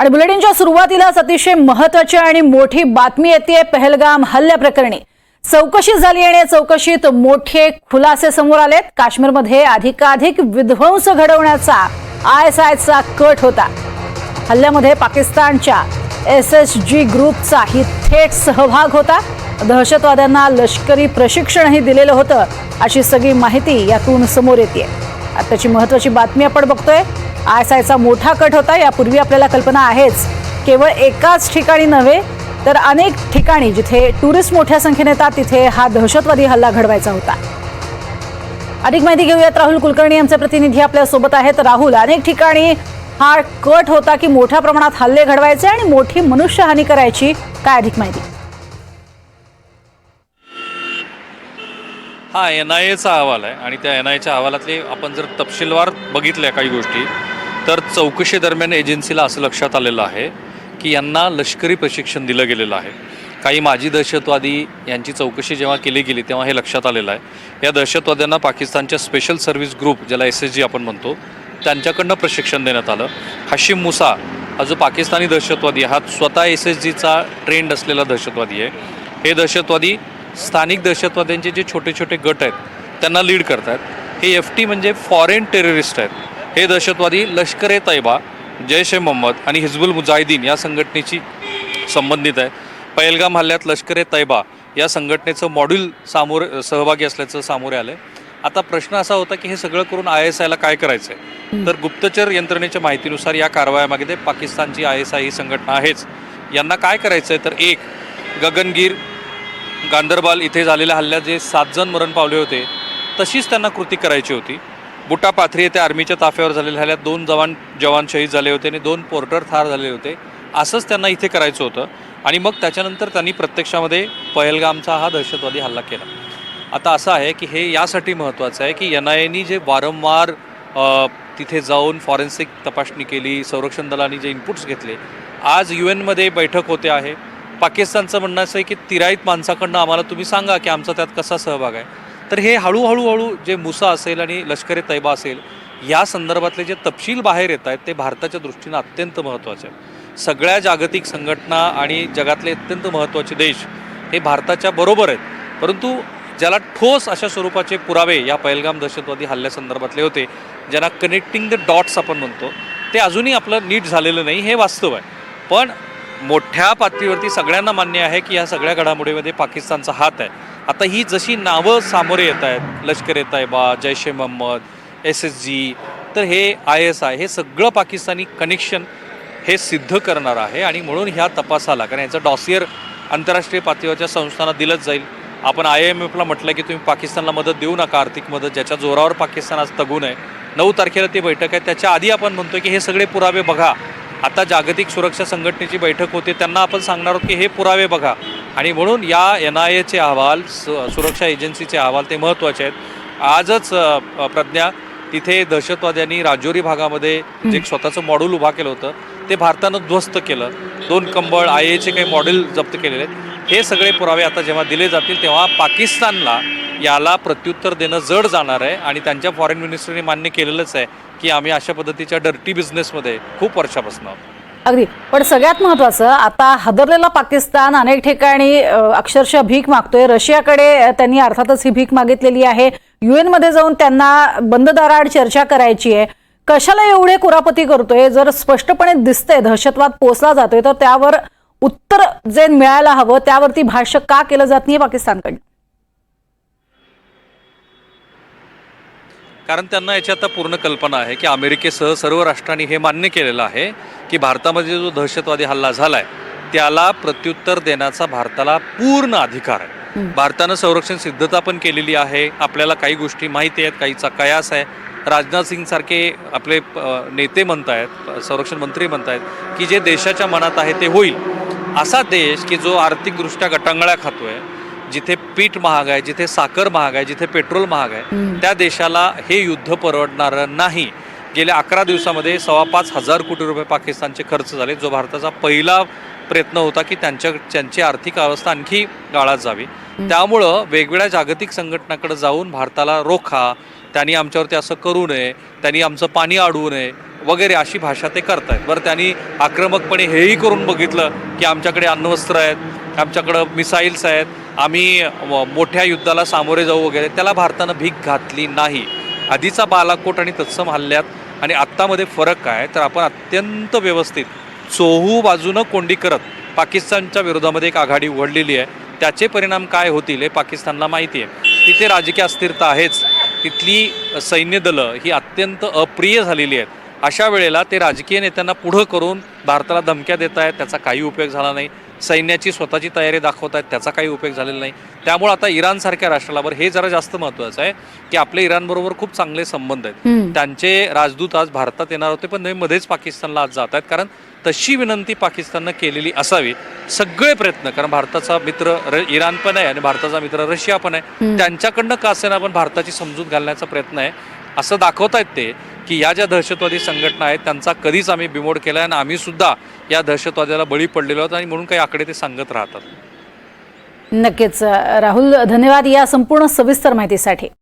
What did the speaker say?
आणि बुलेटिनच्या सुरुवातीलाच अतिशय महत्वाची आणि मोठी बातमी येते पहलगाम हल्ल्याप्रकरणी चौकशी झाली आणि या चौकशीत मोठे खुलासे समोर आलेत. काश्मीरमध्ये अधिकाधिक विध्वंस घडवण्याचा आय एस आयचा कट होता. हल्ल्यामध्ये पाकिस्तानच्या एस एस जी ग्रुपचाही थेट सहभाग होता. दहशतवाद्यांना लष्करी प्रशिक्षणही दिलेलं होतं अशी सगळी माहिती यातून समोर येते आताची महत्त्वाची बातमी आपण बघतोय. आय एस आयचा मोठा कट होता यापूर्वी आपल्याला कल्पना आहेच. केवळ एकाच ठिकाणी नव्हे तर अनेक ठिकाणी जिथे टुरिस्ट मोठ्या संख्येने येतात तिथे हा दहशतवादी हल्ला घडवायचा होता. अधिक माहिती घेऊयात. राहुल कुलकर्णी आमचे प्रतिनिधी आपल्यासोबत आहेत. राहुल अनेक ठिकाणी हा कट होता की मोठ्या प्रमाणात हल्ले घडवायचे आणि मोठी मनुष्यहानी करायची काय अधिक माहिती? हा एन आय एचा अहवाल आहे. आणि त्या एन आय एच्या अहवालातले आपण जर तपशीलवार बघितल्या काही गोष्टी तर चौकशी दरम्यान एजन्सीला असं लक्षात आलेलं आहे की यांना लष्करी प्रशिक्षण दिलं गेलेलं आहे. काही माजी दहशतवादी यांची चौकशी जेव्हा केली गेली तेव्हा हे लक्षात आलेलं आहे. या दहशतवाद्यांना पाकिस्तानच्या स्पेशल सर्व्हिस ग्रुप ज्याला एस एस जी आपण म्हणतो त्यांच्याकडनं प्रशिक्षण देण्यात आलं. हाशिम मुसा हा जो पाकिस्तानी दहशतवादी आहे, हा स्वतः एस एस जीचा ट्रेंड असलेला दहशतवादी आहे. हे दहशतवादी स्थानिक दहशतवाद्यांचे जे छोटे छोटे गट आहेत त्यांना लीड करतात हे एफ टी म्हणजे फॉरेन टेररिस्ट आहेत. हे दहशतवादी लष्कर ए तैबा जैश ए मोहम्मद आणि हिजबुल मुजाहिदीन या संघटनेची संबंधित आहे पहलगाम हल्ल्यात लष्कर ए तैबा या संघटनेचं मॉड्यूल सामोर सहभागी असल्याचं सामोरे आलं आता प्रश्न असा होता की हे सगळं करून आय एस आयला काय करायचं आहे तर गुप्तचर यंत्रणेच्या माहितीनुसार या कारवायामागे ते पाकिस्तानची आय एस आय ही संघटना आहेच. यांना काय करायचं आहे तर एक गगनगीर गांदरबाल इथे झालेल्या हल्ल्यात जे सात जण मरण पावले होते तशीच त्यांना कृती करायची होती. बुटा पाथरी येथे आर्मीच्या ताफ्यावर झालेल्या हल्ल्यात दोन जवान जवान शहीद झाले होते आणि दोन पोर्टर ठार झाले होते. असंच त्यांना इथे करायचं होतं आणि मग त्याच्यानंतर त्यांनी प्रत्यक्षामध्ये पहलगामचा हा दहशतवादी हल्ला केला. आता असं आहे की हे यासाठी महत्त्वाचं आहे की एन आय एनी जे वारंवार तिथे जाऊन फॉरेन्सिक तपासणी केली संरक्षण दलाने जे इनपुट्स घेतले आज यू एनमध्ये बैठक होते आहे. पाकिस्तानचं म्हणणं असं आहे की तिराईत माणसाकडनं आम्हाला तुम्ही सांगा की आमचा त्यात कसा सहभाग आहे. तर हे हळूहळू हळू जे मुसा असेल आणि लष्कर ए तैबा असेल या संदर्भातले जे तपशील बाहेर येत आहेत ते भारताच्या दृष्टीनं अत्यंत महत्त्वाचे आहेत. सगळ्या जागतिक संघटना आणि जगातले अत्यंत महत्त्वाचे देश हे भारताच्या बरोबर आहेत. परंतु ज्याला ठोस अशा स्वरूपाचे पुरावे या पहलगाम दहशतवादी हल्ल्यासंदर्भातले होते ज्यांना कनेक्टिंग द डॉट्स आपण म्हणतो ते अजूनही आपलं नीट झालेलं नाही हे वास्तव आहे. पण मोठ्या पातळीवरती सगळ्यांना मान्य आहे की या सगळ्या घडामोडीमध्ये पाकिस्तानचा हात आहे. आता ही जशी नावं सामोरे येत आहेत Lashkar e Taiba Jaish e Mohammed S S G तर हे आय एस आय हे सगळं पाकिस्तानी कनेक्शन हे सिद्ध करणार आहे आणि म्हणून ह्या तपासाला कारण याचं डॉसियर आंतरराष्ट्रीय पातळीवरच्या संस्थांना दिलंच जाईल. आपण आय एम एफला म्हटलं की तुम्ही पाकिस्तानला मदत देऊ नका आर्थिक मदत ज्याच्या जोरावर पाकिस्तान आज तगून आहे. नऊ तारखेला ती बैठक आहे त्याच्या आधी आपण म्हणतो की हे सगळे पुरावे बघा. आता जागतिक सुरक्षा संघटनेची बैठक होते. त्यांना आपण सांगणार आहोत की हे पुरावे बघा. आणि म्हणून या एन आय एचे अहवाल सु सुरक्षा एजन्सीचे अहवाल ते महत्त्वाचे आहेत. आजच प्रज्ञा तिथे दहशतवाद्यांनी राजौरी भागामध्ये जे स्वतःचं मॉड्यूल उभा केलं होतं ते भारतानं ध्वस्त केलं. दोन कंबळ आय एचे काही मॉडेल जप्त केलेले आहेत. हे सगळे पुरावे आता जेव्हा दिले जातील तेव्हा पाकिस्तानला याला प्रत्युत्तर देणं जड जाणार आहे आणि त्यांच्या फॉरेन मिनिस्टरने मान्य केलेलंच आहे की आम्ही अशा पद्धतीच्या डर्टी बिझनेसमध्ये खूप वर्षापासून अगदी. पण सगळ्यात महत्वाचं आता हादरलेला पाकिस्तान अनेक ठिकाणी अक्षरशः भीक मागतोय. रशियाकडे त्यांनी अर्थातच ही भीक मागितलेली आहे. युएनमध्ये जाऊन त्यांना बंद दाराआड चर्चा करायची आहे. कशाला एवढे कुरापती करतोय? जर स्पष्टपणे दिसतंय दहशतवाद पोचला जातोय तर त्यावर उत्तर जे मिळायला हवं त्यावरती भाष्य का केलं जात नाही पाकिस्तानकडनं? कारण त्यांना याची आता पूर्ण कल्पना आहे की अमेरिकेसह सर्व राष्ट्रांनी हे मान्य केलेलं आहे की भारतामध्ये जो दहशतवादी हल्ला झालाय त्याला प्रत्युत्तर देण्याचा भारताला पूर्ण अधिकार आहे. भारतानं संरक्षण सिद्धता पण केलेली आहे. आपल्याला काही गोष्टी माहिती आहेत काहीचा कयास आहे. राजनाथ सिंग सारखे आपले नेते म्हणतायत संरक्षण मंत्री म्हणतायत की जे देशाच्या मनात आहे ते होईल. असा देश की जो आर्थिकदृष्ट्या गटांगळ्या खातोय जिथे पीठ महाग आहे जिथे साखर महाग आहे जिथे पेट्रोल महाग आहे त्या देशाला हे युद्ध परवडणारं नाही. गेल्या अकरा दिवसामध्ये सव्वा पाच हजार कोटी रुपये पाकिस्तानचे खर्च झाले जो भारताचा पहिला प्रयत्न होता की त्यांच्या त्यांची आर्थिक अवस्था आणखी गाळात जावी. त्यामुळं वेगवेगळ्या जागतिक संघटनाकडे जाऊन भारताला रोखा त्यांनी आमच्यावरती असं करू नये त्यांनी आमचं पाणी अडवू नये वगैरे अशी भाषा ते करतायत. बरं त्यांनी आक्रमकपणे हेही करून बघितलं की आमच्याकडे अण्वस्त्र आहेत आमच्याकडं मिसाईल्स आहेत आम्ही मोठ्या युद्धाला सामोरे जाऊ वगैरे त्याला भारतानं भीक घातली नाही. आधीचा बालाकोट आणि तत्सम हल्ल्यात आणि आत्तामध्ये फरक काय तर आपण अत्यंत व्यवस्थित चोहू बाजूनं कोंडी करत पाकिस्तानच्या विरोधामध्ये एक आघाडी उघडलेली आहे. त्याचे परिणाम काय होतील हे पाकिस्तानला माहिती आहे तिथे राजकीय अस्थिरता आहेच. तिथली सैन्य दलं ही अत्यंत अप्रिय झालेली आहेत. अशा वेळेला ते राजकीय नेत्यांना पुढं करून भारताला धमक्या देत आहेत त्याचा काही उपयोग झाला नाही. सैन्याची स्वतःची तयारी दाखवत आहेत त्याचा काही उपयोग झालेला नाही. त्यामुळे आता इराणसारख्या राष्ट्राला हे जरा जास्त महत्त्वाचं आहे की आपले इराणबरोबर खूप चांगले संबंध आहेत. त्यांचे राजदूत आज भारतात येणार होते पण मध्येच पाकिस्तानला आज जात आहेत कारण तशी विनंती पाकिस्ताननं केलेली असावी सगळे प्रयत्न कारण भारताचा मित्र इराण पण आहे आणि भारताचा मित्र रशिया पण आहे. त्यांच्याकडनं का असेना पण भारताची समजूत घालण्याचा प्रयत्न आहे असं दाखवतायत ते. की या ज्या दहशतवादी संघटना आहेत त्यांचा कधीच आम्ही बिमोड केला आहे आणि आम्ही सुद्धा या दहशतवाद्याला बळी पडलेलो आहोत आणि म्हणून काही आकडे ते सांगत राहतात. नक्कीच. राहुल धन्यवाद या संपूर्ण सविस्तर माहितीसाठी.